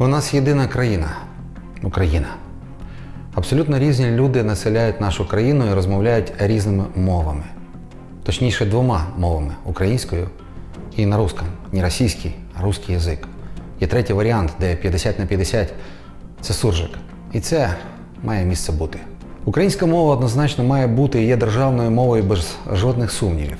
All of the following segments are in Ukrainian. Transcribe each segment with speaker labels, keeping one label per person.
Speaker 1: У нас єдина країна Україна. Абсолютно різні люди населяють нашу країну і розмовляють різними мовами. Точніше, двома мовами українською і на русском. Не російський, а русський язик. Є третій варіант, де 50 на 50 це суржик. І це має місце бути. Українська мова однозначно має бути і є державною мовою без жодних сумнівів.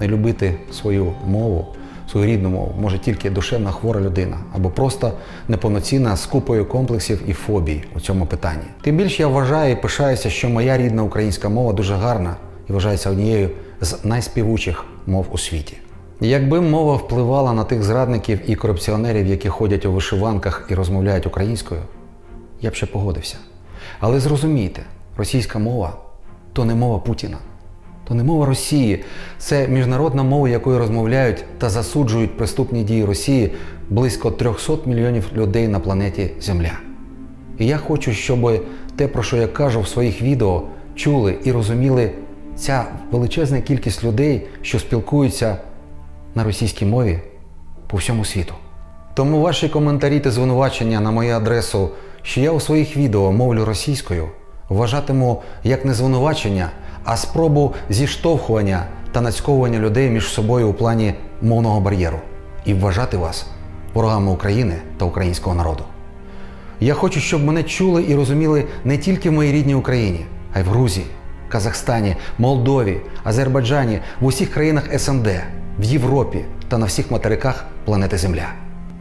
Speaker 1: Не любити свою мову, свою рідну мову може тільки душевна хвора людина або просто неповноцінна з купою комплексів і фобій у цьому питанні. Тим більше я вважаю і пишаюся, що моя рідна українська мова дуже гарна і вважається однією з найспівучих мов у світі. Якби мова впливала на тих зрадників і корупціонерів, які ходять у вишиванках і розмовляють українською, я б ще погодився. Але зрозумійте, російська мова то не мова Путіна, то не мова Росії. Це міжнародна мова, якою розмовляють та засуджують преступні дії Росії близько 300 мільйонів людей на планеті Земля. І я хочу, щоб те, про що я кажу в своїх відео, чули і розуміли ця величезна кількість людей, що спілкуються на російській мові по всьому світу. Тому ваші коментарі та звинувачення на мою адресу, що я у своїх відео мовлю російською, вважатиму як не звинувачення, а спробу зіштовхування та нацьковування людей між собою у плані мовного бар'єру і вважати вас ворогами України та українського народу. Я хочу, щоб мене чули і розуміли не тільки в моїй рідній Україні, а й в Грузії, Казахстані, Молдові, Азербайджані, в усіх країнах СНД, в Європі та на всіх материках планети Земля.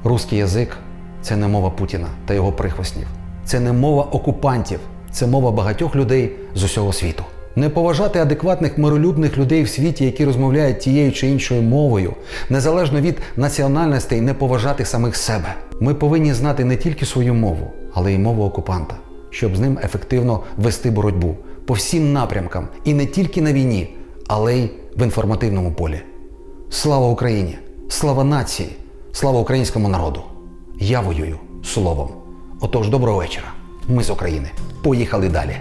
Speaker 1: Руський язик це не мова Путіна та його прихвостнів. Це не мова окупантів, це мова багатьох людей з усього світу. Не поважати адекватних миролюбних людей в світі, які розмовляють тією чи іншою мовою, незалежно від національностей, не поважати самих себе. Ми повинні знати не тільки свою мову, але й мову окупанта, щоб з ним ефективно вести боротьбу по всім напрямкам і не тільки на війні, але й в інформативному полі. Слава Україні! Слава нації! Слава українському народу! Я воюю словом. Отож, доброго вечора. Ми з України. Поїхали далі.